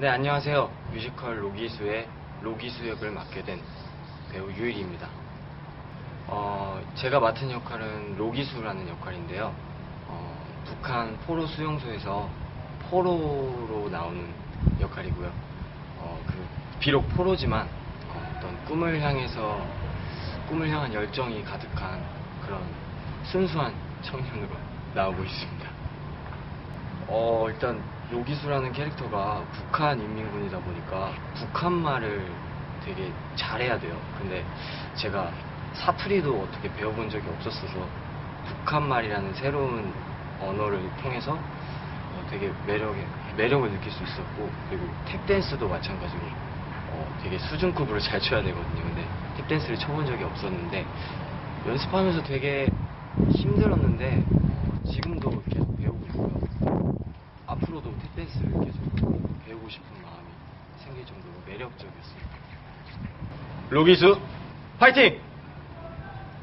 네, 안녕하세요. 뮤지컬 로기수의 로기수 역을 맡게 된 배우 유일입니다. 어, 제가 맡은 역할은 로기수라는 역할인데요. 어, 북한 포로 수용소에서 포로로 나오는 역할이고요. 어, 그, 비록 포로지만 어, 어떤 꿈을 향해서 꿈을 향한 열정이 가득한 그런 순수한 청년으로 나오고 있습니다. 어, 일단 요기수라는 캐릭터가 북한 인민군이다 보니까 북한 말을 되게 잘해야 돼요. 근데 제가 사투리도 어떻게 배워본 적이 없었어서 북한 말이라는 새로운 언어를 통해서 어, 되게 매력에 매력을 느낄 수 있었고 그리고 탭댄스도 마찬가지로 어, 되게 수준급으로 잘 춰야 되거든요. 근데 탭댄스를 쳐본 적이 없었는데 연습하면서 되게 힘들었는데 어, 지금도 계속 배우고 있고요. 앞으로도 계속 배우고 싶은 마음이 생길 정도로 매력적이었어요. 로기수 파이팅!